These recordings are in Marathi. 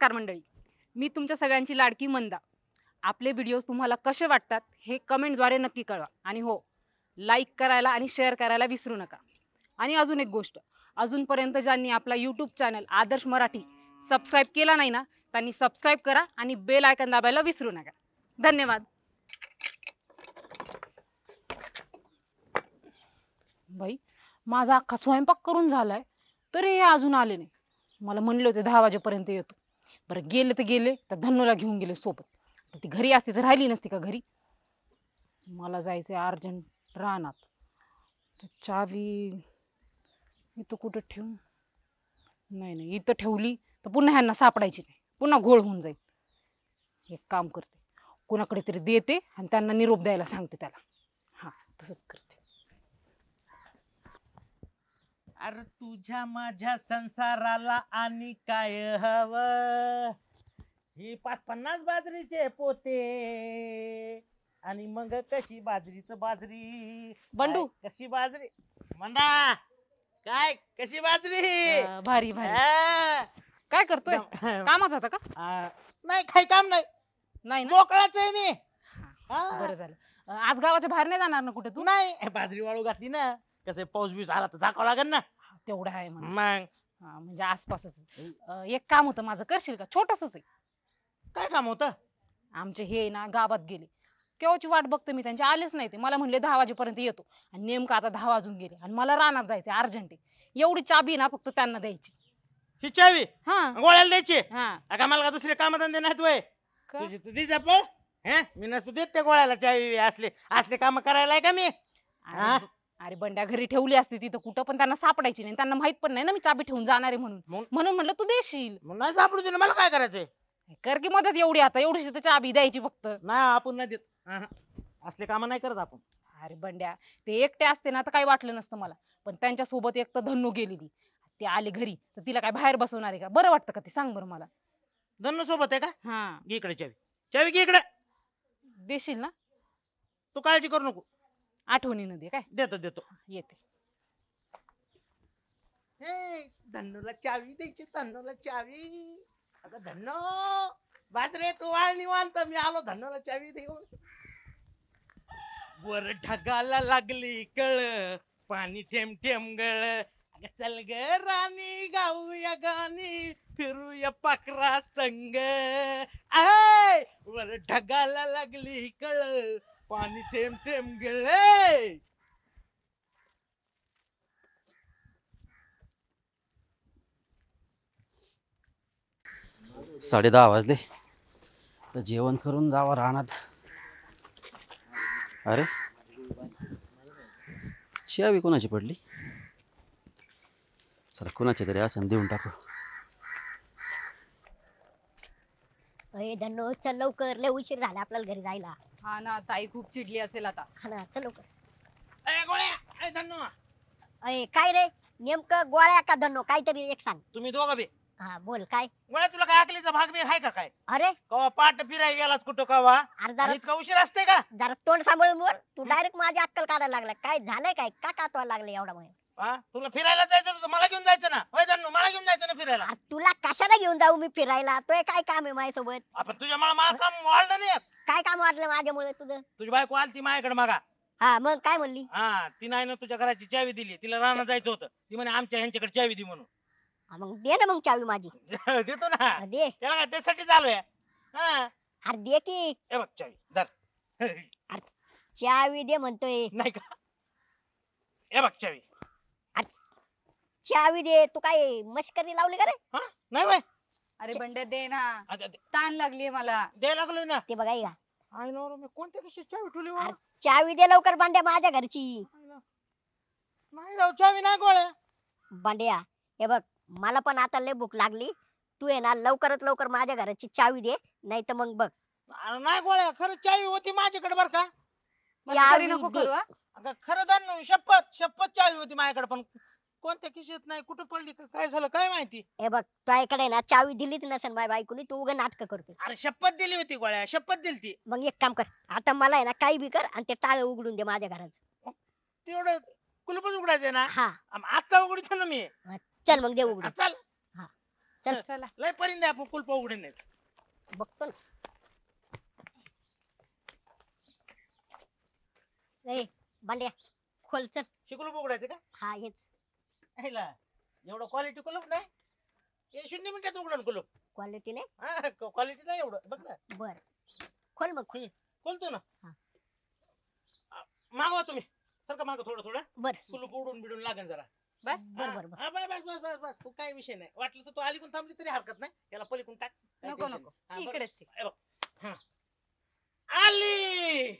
नमस्कार मंडळी. मी तुमच्या सगळ्यांची लाडकी मंदा. आपले व्हिडिओ तुम्हाला कसे वाटतात हे कमेंटद्वारे नक्की कळवा. आणि हो लाईक करायला आणि शेअर करायला विसरू नका. आणि अजून एक गोष्ट. अजूनपर्यंत ज्यांनी आपला YouTube channel Adarsh Marathi subscribe केला नाही ना त्यांनी सबस्क्राईब करा आणि बेल आयकन दाबायला विसरू नका. धन्यवाद. बाई माझा अख्खा स्वयंपाक करून झालाय तरी हे अजून आले नाही. मला म्हणले होते दहा वाजेपर्यंत येतो. बरं गेले तर गेले तर धन्नूला घेऊन गेले सोबत. तर ती घरी असती तर राहिली नसती का घरी? मला जायचंय अर्जंट रानात. तर चावी इथं कुठं ठेवू? नाही नाही इथं ठेवली तर पुन्हा ह्यांना सापडायची नाही. पुन्हा घोळ होऊन जाईल. एक काम करते. कोणाकडे तरी देते आणि त्यांना निरोप द्यायला सांगते त्याला. हा तसंच करते. अरे तुझ्या माझ्या संसाराला आणि काय हवं? ही पाच पन्नास बाजरीचे पोते. आणि मग कशी बाजरीच बाजरी? बंडू. काय, कशी बाजरी? म्हणा काय कशी बाजरी? अं, भारी भारी. हा. काय करतोय. कामात होता का? नाही काही काम नाही. नाही ना? मोकळाच आहे मी. हा. बरं झालं. अं, आज गावाच्या बाहेर नाही जाणार ना कुठे तू? नाही हे बाजरी वाळू घातली ना. कसं पाऊस बिऊस आला तर झाकावं लागेल ना? तेवढं आहे मग? हा, म्हणजे आसपासच. अं, एक काम होतं माझं करशील का? छोटसच आहे. काय काम होतं? आमचे हे ना गावात गेले. केव्हाची वाट बघते मी त्यांचे? आलेच नाही ते. मला म्हणले दहा वाजेपर्यंत येतो. आणि नेमकं आता दहा वाजून गेले. आणि मला रानात जायचे अर्जंट एवढी चाबी ना फक्त त्यांना द्यायची. ही चावी? हा. गोळ्याला द्यायची? हा. अगं मला का दुसरे काम धंदे नाहीत वय. का? तुझी तुझी जपळ हे मी नसतो देत त्या गोळ्याला चावी असले असले काम करायला आहे का मी? अरे अरे बंड्या घरी ठेवली असती तिथं कुठं पण त्यांना सापडायची नाही. त्यांना माहीत पण नाही ना मी चाबी ठेवून जाणार आहे म्हणून. मग- म्हणून म्हणलं तू देशील. मग नाही सापडू दे ना मला काय करायचंय? कर की मदत एवढी आता एवढीशी तर चाबी द्यायची फक्त. नाही आपण नाही देत. अहं. असले काम नाही करत आपण. अरे बंड्या ते एकटे असते ना तर काही वाटलं नसतं मला. पण त्यांच्यासोबत एक तर धन्नू गेलेली. ते आले घरी तर तिला काय बाहेर बसवणार आहे का? बरं वाटतं का ते? सांग बरं मला. धन्नू सोबत आहे का? हा. घे इकडे चावी. चावी घे इकडे. देशील ना? तू काळजी करू नको. आठवणीनं दे काय? देतो देतो. येते. हे धन्नूला चावी द्यायची धन्नूला चावी. अगं धन्नो बाजरे तू वाळ निवांत. मी आलो धन्नूला चावी देऊन. वर ढगाला लागली कळ पाणी थेंब थेंब गळ. अगं चल ग राणी गाऊया गाणी फिरूया पाकरा संग. आय वर ढगाला लागली कळ पाणी थेंब थेंब गेले साडे दहा वाजले. तर जेवण करून जावं रानात. अरे. चावी कोणाची पडली? चला कोणाची तरी असं देऊन टाकू. अय धन्नो चल लवकर लय उशीर झाला आपल्याला घरी जायला. हा ना ताई खूप चिडली असेल आता. हा ना चल लवकर. ए गोळ्या! ए धन्नो! अय काय रे? नेमकं गोळ्या का धन्नो? काहीतरी एक सांग. तुम्ही दोघं बी. हा बोल काय? गोळ्या तुला काय अकलीचा भाग बी आहे का काय? अरे? कवा पाठ फिरायला गेलास कुठं कवा? अरे जरा इतका उशीर असते का? जरा तोंड सांभाळून बोल तू डायरेक्ट माझी अक्कल काढायला लागला. काय झालंय काय? का कातवायला लागलं एवढा मुळे हा? तुला फिरायला जायचं होतं मला घेऊन जायचं ना? होय धन्नू मला घेऊन जायचं ना फिरायला? तुला कशाला घेऊन जाऊ मी फिरायला? तोय काय काम आहे माझ्यासोबत? आपण तुझ्या मला काम वाढलं नाही. काय काम वाटलं माझ्यामुळे तुझं? तुझी बायको आलती माझ्याकडे मागा हा मग काय म्हणली? हा ती नाही ना तुझ्या घराची चावी दिली. तिला रानात जायचं होतं. ती म्हणे आमच्या ह्यांच्याकडे चावी दे म्हणून. हा, मग दे ना मग चावी माझी. देतो ना. हा, दे. त्याला काय त्यासाठी चालू आहे. हा. अरे दे की. हे बघ चावी धर. चावी दे म्हणतोय. नाही का? हे बघ चावी. चावी दे तू काय मस्करी लावली का रे? हा? नाही बाय अरे बंड्या दे ना. आता दे- ताण लागली मला. द्यायला लागलोय ना. ते बघा का आई नवरा मी कोणत्या कशी चावी ठेवली अरे, बा? चावी दे लवकर बांड्या माझ्या घरची. नाही राव चावी नाही गोळ्या. बांड्या हे बघ मला पण आता लय भूक लागली. तू आहे ना लवकरात लवकर माझ्या घराची चावी दे नाही तर मग बघ. अरे नाही गोळ्या खरं चावी होती माझ्याकडे बर का? चावी दे. अगं खरं धन्नू शपथ शपथ चावी होती माझ्याकडे पण कोणत्या खिशात नाही कुठं पडली का काय झालं काय माहिती? हे बघ तुझ्याकडे ना चावी दिलीच नसेल माझ्या बायकोनी तू उगा नाटक करतोय. अरे शपथ दिली होती गोळ्या शपथ दिली ती मग एक काम कर आता मला आहे ना काही बी कर आणि ते टाळ उघडून दे माझ्या घराचं. तेवढं कुलपच उघडायचंय ना? हा. आम- आत्ता उघडतो ना मी. चल मग दे उघडून. चल. चल. चला लय परिंदे आपण कुलप उघडे नाहीत बघतो ना. ए बांड्या खोल चल. हे कुलूप उघडायचं का? हा हेच. ह्याला एवढं क्वालिटी कुलूप नाही. हे शून्य मिनिटात उघडून कुलूप. क्वालिटी नाही? हा क्वालिटी नाही एवढं. बघ ना. बर. खोल मग. खोल खोलतो ना. हा. आ, मागवा तुम्ही. सारखं मागं थोडं थोडं? बर. कुलूप उडून बिडून लागेल जरा. बस बर हा, बर बर हा, बस बस बस बस बस. तू काय विषय नाही. वाटलं तर तू अलीकडून थांबली तरी हरकत नाही. याला पलीकडून टाक. काही नको tension नको. नाही. हा, बरं. इकडेच. आली!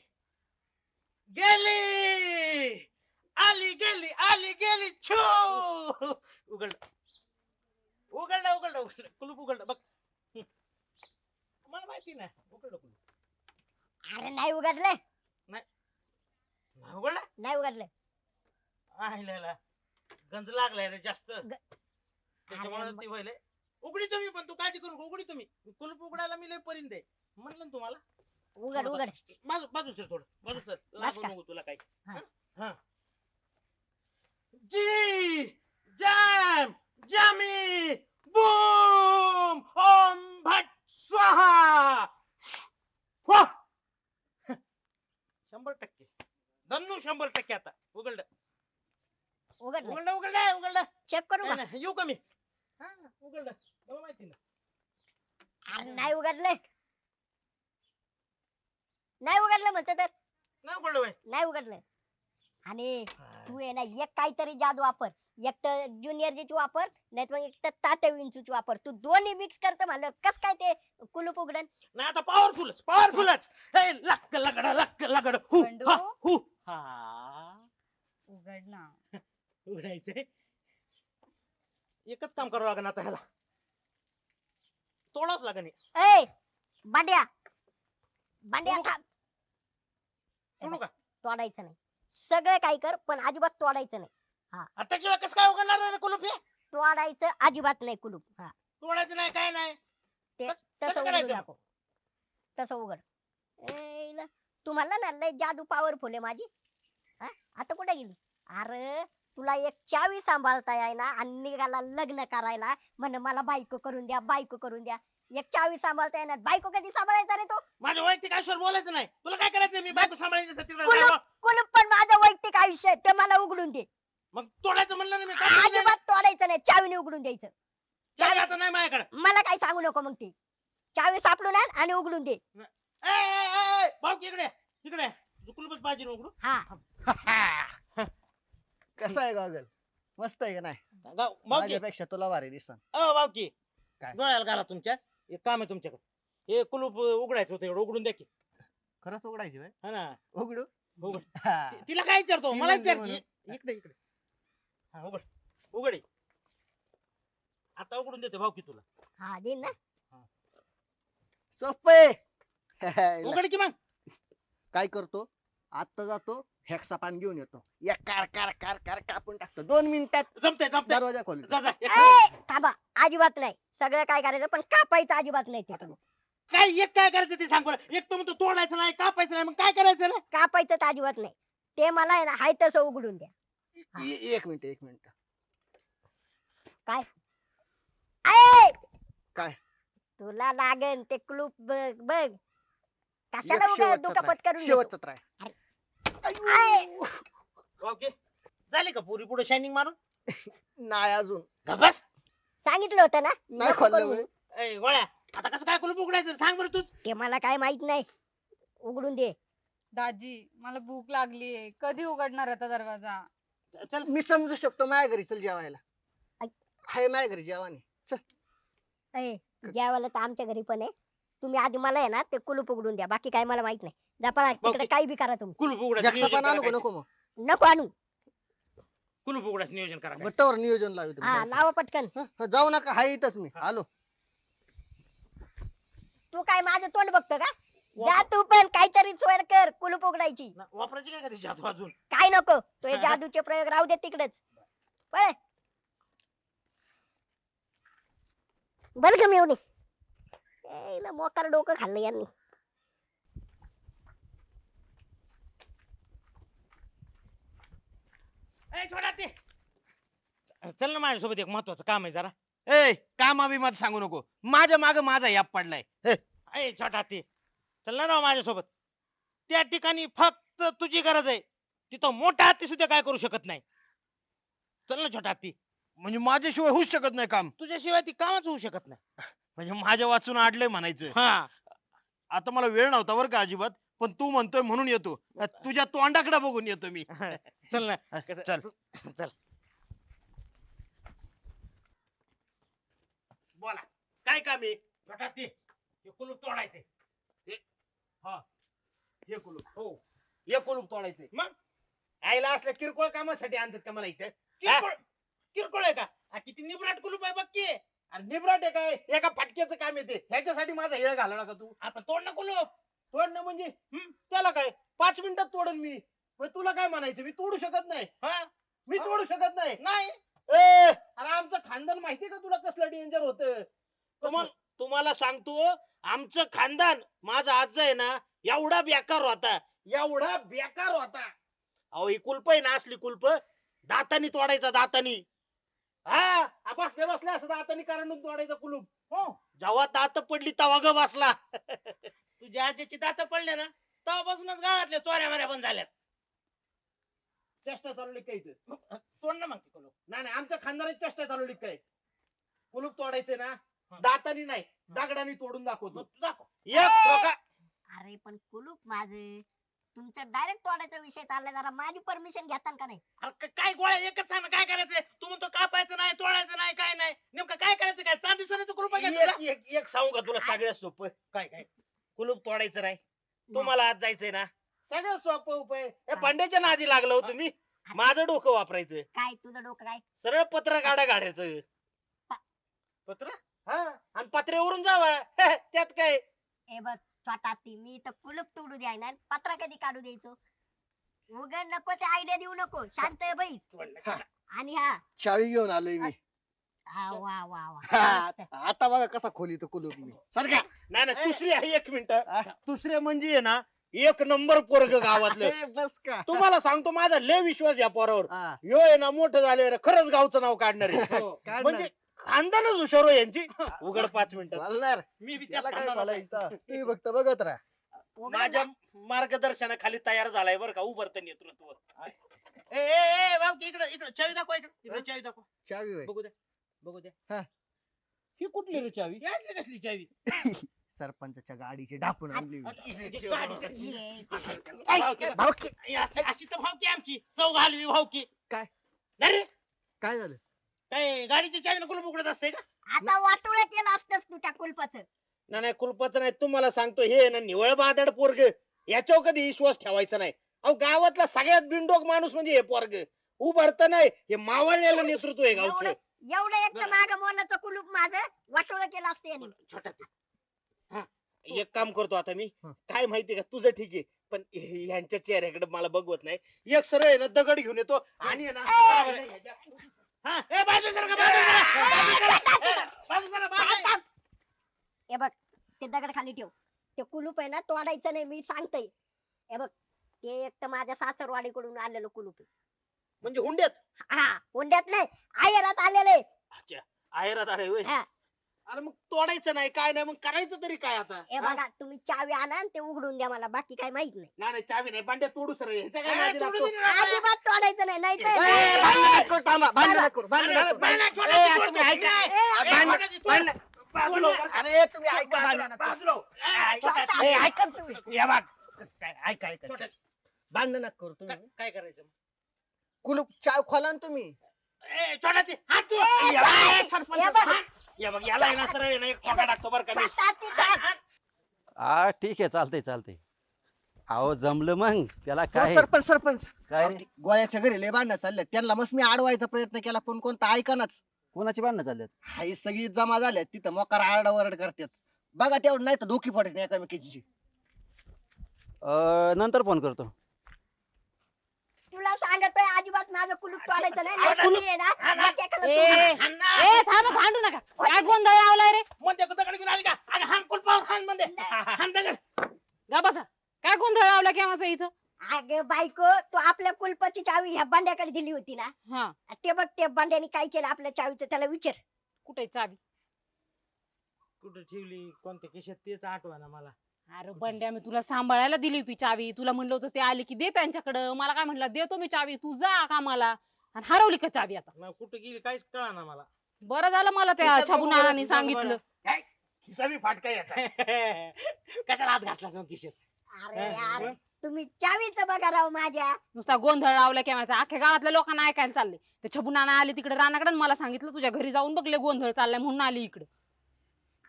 गेली! आली गेली आली गेली. छो उघड उघडलं उघडलं उघडलं कुलूप उघडलं बघ हं. मला माहिती नाही उघडलं कुलूप अरे नाही उघडले नाही. उघडलं? नाही उघडले. आहिल्याला गंज लागलाय रे जास्त. त्याच्यामुळे अरे ती व्हायले. उघडी तुम्ही पण तू काळजी करू नको, उघडी तुम्ही. कुलूप उघडायला मी लय परिंदे म्हणलं ना तुम्हाला. उघड उघड. बाजू बाजू सर थोडं. बाजू सर लागू का? नको तुला काही. हा. हा जी जॅम जामी बूम ओम भट स्वाहा वाह! शंभर टक्के धन्नू शंभर टक्के आता. उघडलं. उघडलं. उघडलं उघडलं उघडलं. चेक करू नाही, का? नाही, येऊ का मी? हा उघडलं. मला माहिती ना अरे नाही उघडले. नाही उघडलं म्हणते तर. नाही उघडलं बाई. नाही उघडलं. आणि तू आहे ना एक काहीतरी जादू वापर. एक तर ज्युनियर जीची वापर नाही तर मग एक तर तात्या विंचूची वापर. तू दोन्ही मिक्स करत म्हणलं कस काय ते कुलूप उघडन? नाही आता पॉवरफुलच पॉवरफुलच लक्क लगड लक्क लगड. हु हा उघड ना उघडायचंय एकच काम करावं लागेल आता ह्याला. तोडावंच लागेल. हे. ए बांड्या बांड्या तोडू का? थांब. तोडू का? तोडायचं नाही. सगळं काही कर पण अजिबात तोडायचं नाही. आता त्याशिवाय कसं काय उघडणार रे कुलूप हे? तोडायचं अजिबात नाही कुलूप हा. तोडायचं नाही काय नाही. ते कस- तसं कसं करायचं? तसं उघड. तुम्हाला ना लय जादू पॉवरफुल आहे माझी. हा? आता कुठे गेली? अरे तुला एक चावी सांभाळता येईना आणि निघाला लग्न करायला. म्हण मला बायको करून द्या बायको करून द्या. एक चावी सांभाळता येणार बायको कधी सांभाळायचा रे तो? माझ्या वैयक्तिक आयुष्यावर बोलायचं नाही. तुला काय करायचं मी बायको सांभाळायचं तिकडे कुलूप कुलूप पण माझं वैयक्तिक आयुष्य आहे ते मला उघडून दे. मग तोडायचं म्हणलं ना मी काय करायचं? अजिबात तोडायचं नाही चावीने उघडून द्यायचं. चावी आता नाही माझ्याकडे. मला काही सांगू नको मग ते. चावी सापडून आण आणि उघडून दे. ए, ए, ए, ए, भाऊ इकडे इकडे तुझं कुलूपच पाहिजे ना उघडू हा. कसं आहे गॉगल? मस्त आहे का नाही? गाव- माझ्यापेक्षा तुला भारी दिसन. अ काय? डोळ्याला घाला तुमच्या. एक काम आहे तुमच्याकडे. हे कुलूप उघडायचं होतं एवढं उघडून द्या की. खरंच उघडायची बाई हा ना. उघडू? उघड. हा. ति- तिला काय विचारतो? ती मला म्हणते विचार म्हणून. इकडे इकडे. हा उघड. उघड. हे. आता उघडून देते भाऊ की तुला. हा दे ना. सोपं आहे. उघड की मग. काय करतो? आता जातो. हेक्सा पान घेऊन येतो. एक कार कार कार कार कापून टाकतो. दोन मिनिटात जमते जमते दरवाजा खोल जा जा. एक- ए, थांबा. अजिबात नाही. सगळं काय करायचं? पण कापायचं अजिबात नाही ते. काय एक काय करायचं ते सांग बरं. एक तर म्हणतो तोडायचं नाही कापायचं नाही. मग काय करायचं ना कापायचं तर अजिबात नाही. ते मला आहे ना हाय तसं उघडून द्या. ए- एक मिनिट एक मिनिट. ए, काय? तुला लागेल ते क्लूप बघ बघ. कशाला उगा शेवटचा दुखापत. करून शेवटचा आय. ओके. झाली का पुरी पुढे शायनिंग मारून? नाही अजून. सांगितलं होतं ना. नाही नको खोललं करू. बाई. ए गोळ्या आता कसं काय कुलूप उघडायचं? सांग बरं तूच. ते मला काय माहीत नाही. उघडून दे. दाजी मला भूक लागलीये. कधी उघडणार आता दरवाजा? चल. मी समजू शकतो माझ्या घरी चल जेवायला. हाय माझ्या घरी जेवानी. ए, जेवायला तर आमच्या घरी पण आहे. तुम्ही आधी मला आहे ना ते कुलूप उघडून द्या. बाकी काय मला माहीत नाही. तिकडे. काही बी करा तुम्ही. कुलूप उघडायचं नियोजन आणू का. नको मग? नको आणू. कुलूप उघडायचं नियोजन करा. बट्टावर नियोजन लावितो हा लावा पटकन. हं, हं, जाऊ नका हाय इथंच मी. आलो. तू काय माझं तोंड बघतो का? जा तू पण काहीतरी सोय कर कुलूप उघडायची. ना, वापरायची काय कधी जादू अजून? काय नको? तो हे जादूचे प्रयोग राहू दे तिकडेच. पळ. बर का मिळवणी मोकार डोकं खाल्लं यांनी. ए छोटा ते. चल ना माझ्यासोबत एक महत्वाचं काम आहे जरा. ए कामा बिमात सांगू नको. माझ्या माग माझा याप पडलाय. हे, अय छोटा हत्ती चल ना राव माझ्यासोबत. त्या ठिकाणी फक्त तुझी गरज आहे. तिथं मोठा हत्ती सुद्धा काय करू शकत नाही. चल ना छोटा हत्ती म्हणजे माझ्याशिवाय होऊच शकत नाही काम. तुझ्याशिवाय ती कामच होऊ शकत नाही. म्हणजे माझ्या वाचून आडलंय म्हणायचं. हा. आता मला वेळ नव्हता बरं का अजिबात पण तू म्हणतोय म्हणून येतो. तुझ्या तोंडाकडे बघून येतो मी. चल ना कसं- चल. चल. बोला काय काम आहे? छोटा हत्ती हे कुलूप तोडायचे हे? कुलूप. हो. हे कुलूप तोडायचंय. मग? आईला असल्या किरकोळ कामासाठी आणतात का मला इथे? किरकोळ किरकोळ आहे का? आ, किती निबराट कुलूप आहे बघ की. अरे निबराट काय? एका फटक्याचं काम येते. ह्याच्यासाठी माझा वेळ घालवला का तू? आपण तोड ना कुलूप तोडणं म्हणजे? त्याला काय? पाच मिनिटात तोडन मी. मग तुला काय म्हणायचं? मी तोडू शकत नाही. हा? मी तोडू शकत नाही. नाही. ए, अरे आमचं खानदान माहितीये का तुला कसलं डेंजर होत? तुम्हाला तुम्हाला सांगतो आमचं खानदान माझा आजचा आहे ना एवढा बेकार होता. एवढा बेकार होता. अहो ही कुलप आहे ना असली कुलप. दातानी तोडायचा दातानी. हा आ, बसले बसले असं दातानी कारण तोडायचं कुलूप. हो. जेव्हा दात पडली तेव्हा ग बसला. तुझ्या आजीची दात पडले ना तेव्हापासूनच गावातल्या चोऱ्या माऱ्या बंद झाल्यात. चेष्टा चालवली काय इथं. तोड ना मग ती कुलूप. नाही नाही आमच्या खानदाराची चेष्टा चालवली काय? कुलूप तोडायचे ना हा. दातानी नाही दगडानी तोडून दाखवतो. मग तू दाखव. एक प्रकार अरे पण कुलूप माझं तुमचं डायरेक्ट तोडायचा विषय चाललाय. जरा माझी परमिशन घेताल का नाही? अरे क- काय गोळ्या एकच सांग ना काय करायचंय? तू म्हणतो कापायचं नाही तोडायचं नाही काय नाही. नेमकं काय करायचं काय? चांदी सोन्याचं कुलूप आहे का तुझं? एक एक- एक सांगू का तुला? सगळ्यात सोपं. काय काय? कुलूप तोडायचं नाही. तुम्हाला आज जायचंय ना? सगळ्यात सोपं उपाय. हे पांड्याच्या नादी लागलं हो तुम्ही. माझं डोकं वापरायचं. काय तुझं डोकं काय? सरळ पत्र गाड्या काढायचं पत्र? हा. आणि पत्र्यावरून जावा. त्यात काय? ए बघ स्वतः ती मी इथं कुलूप तोडू द्याय ना पत्रा कधी काढू द्यायचो? उगड नको ते आयडिया देऊ नको. शांत बैस तोडलं. आणि हा. चावी घेऊन आलोय मी. हा, वा वा वा. मस्त. आता बघा कसा खोली तो कुलूप मी. सारखा. नाही नाही दुसरी आहे एक मिनिट. दुसरे म्हणजे आहे ना एक नंबर पोरग गावातलं. ए, बस का. तुम्हाला सांगतो माझा लय विश्वास या पोरावर. हा, यो आहे ना मोठं झाले खरंच गावचं नाव काढणार. आहे हो. काढ म्हणजे ना. खानदानच हुशार हो यांची. उघड पाच मिनिटात चालणार मी बी त्याला त्याला काय काय बोलायचं? तुम्ही फक्त बघत राहा. माझ्या. मार्गदर्शनाखाली तयार झालाय बरं का उभरत नेतृत्व. ए ए ए भाऊ इकडे इकडे चावी दाखव इकडे. इकडे चावी दाखव. चावी होय. बघू दे बघू दे हा. ही कुठली रे चावी? यातली कसली चावी? सरपंचाच्या गाडीची ढापून आणली. गाडीच्या-. अशी तर भावकी आमची. चौ घालवी भावकी. काय? नाही रे. काय झालं? काय गाडीची चावी कुलूप उघडत असते का? आता वाटोळं केलं असतंस तू त्या कुलपाचं. नाही नाही कुलपाचं नाही. तुम्हाला सांगतो हे ना निवळ बादड पोरग. याच्यावर कधी विश्वास ठेवायचा नाही. अहो गावातला सगळ्यात बिंडोक माणूस म्हणजे हे पोरग. उभरत नाही. हे मावळलेलं नेतृत्व आहे गावचं. एवढं एक तर माग मोनाचं कुलूप माझं. वाटोळं केलं असतं यांनी. छोटा एक काम करतो आता मी. हं. काय माहितीये का? तुझं ठीक आहे. पण हे- ह्यांच्या चेहऱ्याकडे मला बघवत नाही. एक सरळ आहे ना दगड घेऊन येतो. आणि आहे ना हा ए बाजू जरा का, बाजू जरा. बाजू जरा. ए, बाजू जरा, बाजू. हे बघ ते दगड खाली ठेव ते कुलूप आहे ना तोडायचं नाही मी सांगतोय हे बघ ते एक तर माझ्या सासरवाडीकडून आलेलं कुलूप आहे. म्हणजे हुंड्यात हा हुंड्यात नाही आयरात आलेलं आहे अच्छा आहेरात आहे होय हा. अरे मग तोडायचं नाही काय नाही मग करायचं तरी काय आता हे हा? बघा तुम्ही चावी आणा आणि ते उघडून द्या मला बाकी काय माहीत नाही नाही नाही चावी नाही बांड्या तोडू सर काय नादी तोडू लागतो? दे ना. अजिबात तोडायचं नाही नाही ए, तर ए, भांडण नको करू, थांबा, भांडण नको करू, भांडण अरे, नको छोटा ए, तुम्ही. ऐका. ए, ए, भांडण- छोटा तू- भांडण- बाजूला. अरे तुम्ही ऐका बाजूला, ऐका बाजूला. ए, छोटा तू- ए, ऐका ना तुम्ही या बघ. काय ऐका ऐका छोटा- भांडण नका करू तुम्ही काय- काय करायचं कुलूप चाव खोला ना तुम्ही ए छोटा ते हात तू ए, या काय? बघ, सरपंच. हे बघ. या मग याला आहे ना सरळ आहे ना एक ठोका टाकतो बरं का मी. स्वतः ती हात- चाल. हात. हा ठीक आहे चालतंय चालतंय. अहो जमलं मग. त्याला हो, काय? सरपंच सरपंच. काय रे? गोळ्याच्या घरी लय भांडणं चालले त्यांना मस्त मी अडवायचा प्रयत्न केला पण कोणता ऐकानाच कोणाची भांडणं चालल्यात हाय सगळी जमा झाल्या तिथं मोकार आरडाओरड करतात. बघा तेवढं नाही तर डोकी पडत नाही एकामेकीची. अं, नंतर फोन करतो. तुला सांगतोय अजिबात माझं कुलूप तोडायचं नाही आहे ना. हा, ए. ए थांब भांडू नका. काय गोंधळ लावलाय रे? म्हणते तू दगड घेऊन आली का? अरे हान कुलपावर हान म्हणते हान दगड. गा बसा. काय गोंधळ लावला की माझा इथं? अगं बायको तू आपल्या कुलपाची चावी ह्या बांड्याकडे दिली होती ना? हा. ते बघ ते बांड्याने काय केलं आपल्या चावीचं त्याला विचार. कुठे चावी? कुठे ठेवली? कोणत्या खिशात? तेच आठवा ना मला. अरे बंड्या मी तुला सांभाळायला दिली होती चावी. तुला म्हणलं होतं ते आले की दे त्यांच्याकडं. मला काय म्हणलं देतो मी चावी. तू जा कामाला. आणि हरवली का चावी आता? नाही कुठे गेली काहीच कळा ना मला. बरं झालं मला त्या बघू नानांनी बरं, सांगितलं. काय? खिसा बी फाटका याचा. कशाला हात घातला खिशात अरे यार? तुम्ही चावीच बघा राव माझ्या. नुसता गोंधळ लावला की माहिती अख्ख्या गावातल्या लोकांना ऐकायला चालले ते छबू नाना आले तिकडे रानाकडे आणि मला सांगितलं तुझ्या घरी जाऊन बघले गोंधळ चाललाय म्हणून आली इकडे.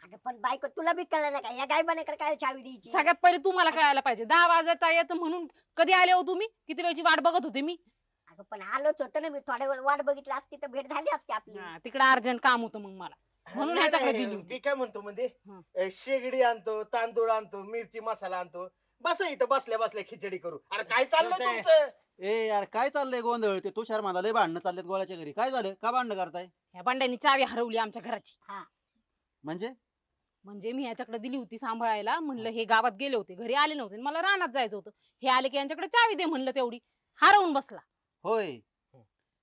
अगं पण बायको तुला बी कळलं नाही का? या गायबानेकडे काय चावी द्यायची? सगळ्यात पहिले तुम्हाला कळायला पाहिजे. दहा वाजता येतं म्हणून कधी आले हो तुम्ही? किती वेळची वाट बघत होते मी? अगं पण आलोच होतं ना मी. थोड्या वेळ वाट बघितली असती तर भेट झाली असती आपली. तिकडे अर्जंट काम होतं मग मला. म्हणून नाही, ह्याच्याकडे नाही, दिली होती. मी काय म्हणतो म्हणजे हं. अ, शेगडी आणतो तांदूळ आणतो मिरची मसाला आणतो. बस इथं बसल्या बसल्या खिचडी करू. अरे काय चाललं काय? तुमचं? ए यार काय चाललंय गोंधळ? ते तुषार मला लय भांडणं चाललेत गोळ्याच्या घरी. काय झालं? का भांडणं करताय? ह्या बंड्यानी चावी हरवली आमच्या घराची. म्हणजे? म्हणजे मी ह्याच्याकडे दिली होती सांभाळायला. म्हणलं हे. गावात गेले होते घरी आले नव्हते आणि मला रानात जायचं होतं. हे आले की यांच्याकडे चावी दे म्हणलं तेवढी. हरवून बसला. होय.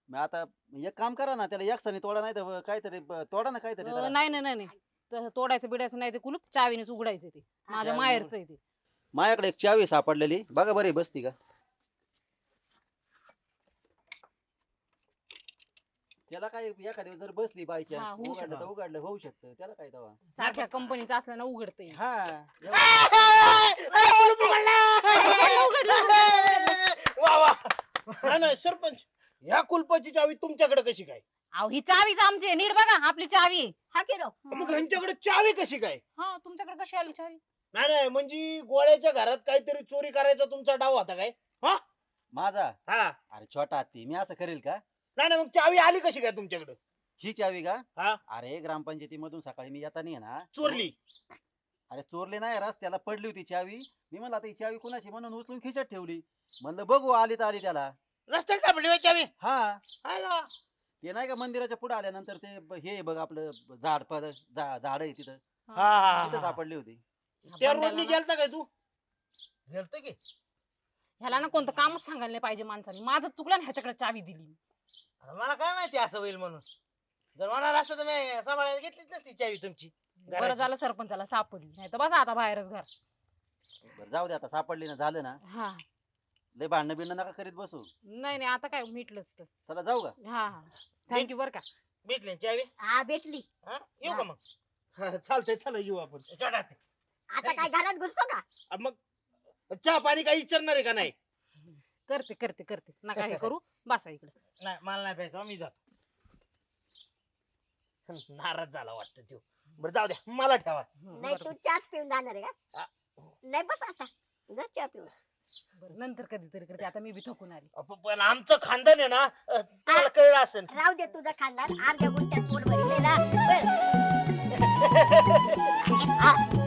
मग आता एक काम करा ना त्याला एक सणी तोडा नाही तर काहीतरी ब- तोडा ना काहीतरी अं, त्याला. नाही नाही नाही नाही. तसं तोडायचं बिडायचं नाही ते कुलूप चावीनेच उघडायचं ते. माझ्या माहेरचं आहे ते. माझ्याकडे एक चावी सापडलेली. बघा बरी बसती का? त्याला काय एखाद्या वेळेस जर बसली बाय हा, चान्स होऊ उघडलं तर शकतं. उघडलं होऊ शकतं. त्याला काय तेव्हा? सारख्या कंपनीचं असलं ना उघडतं येईल. हा वा वा. नाही, नाही सरपंच ह्या कुलपाची चावी तुमच्याकडे कशी काय? अहो ही चावीच आमची आहे. नीट बघा आपली चावी. आहे. हा की राव? मग ह्यांच्याकडे चावी कशी काय? हा तुमच्याकडे कशी आली चावी? नाही नाही म्हणजे गोळ्याच्या घरात काहीतरी चोरी करायचा तुमचा डाव होता काय? माझा? हा. अरे छोटा हत्ती मी असं करेल का? नाही नाही मग चावी आली कशी काय तुमच्याकडे? ही चावी का? हा. अरे ग्रामपंचायती मधून सकाळी मी येताना आहे ना चोरली. अरे चोरली नाही रस्त्याला पडली होती चावी. मी म्हणलं आता ही चावी कुणाची? म्हणून उचलून खिशात ठेवली. म्हणलं बघू आली तर आली त्याला. रस्त्यात सापडली होय चावी? हा. आला. ते नाही का मंदिराच्या पुढे आल्यानंतर ते ब- हे बघ आपलं झाड प- झा- झाड आहे तिथं. हा, हा, तिथं हा. सापडली होती. त्या रोडनी ना- गेलता काय तू? गेलता की. ह्याला ना कोणतं कामच सांगायला नाही पाहिजे माणसाने. माझं चुकलं ना ह्याच्याकडे चावी दिली आता मला काय माहिती असं होईल म्हणून. जर म्हणाला असतं तर मी सांभाळायला घेतलीच नसती चावी तुमची. बरं घराची. झालं सरपंचाला सापडली. नाही तर बसा आता बाहेरच घर. बरं जाऊ दे आता सापडली ना झालं ना. हा. लय भांडणं बिंडणं नका करीत बसू. नाही नाही आता काय मिटलंच तर. चला जाऊ का? हा हा. थँक्यू बरं का. भेटली ना चावी? हा भेटली. हा? येऊ का मग? चालतंय चला येऊ आपण. छोटा. आता काय घरात घुसतो का? मग चहा पाणी काही विचारणार आहे का नाही? करते करते करते. नका हे करू. बसा इकडे. नाही मला नाही प्यायचं मी जातो. नाराज झाला वाटतं तो बरं जाऊ द्या मला ठेवा. नाही तू चहाच पिऊन जाणार आहे का? नाही बस आता. जा चहा पिऊन. नंतर कधीतरी करते. आता मी बी थकून आली. अप- पण आमचं खानदान आहे ना अ, तुम्हाला कळलं असेल. राहू दे तुझं खानदान. अर्ध्या गुंठ्यात पोट भरलेला. बर. हा,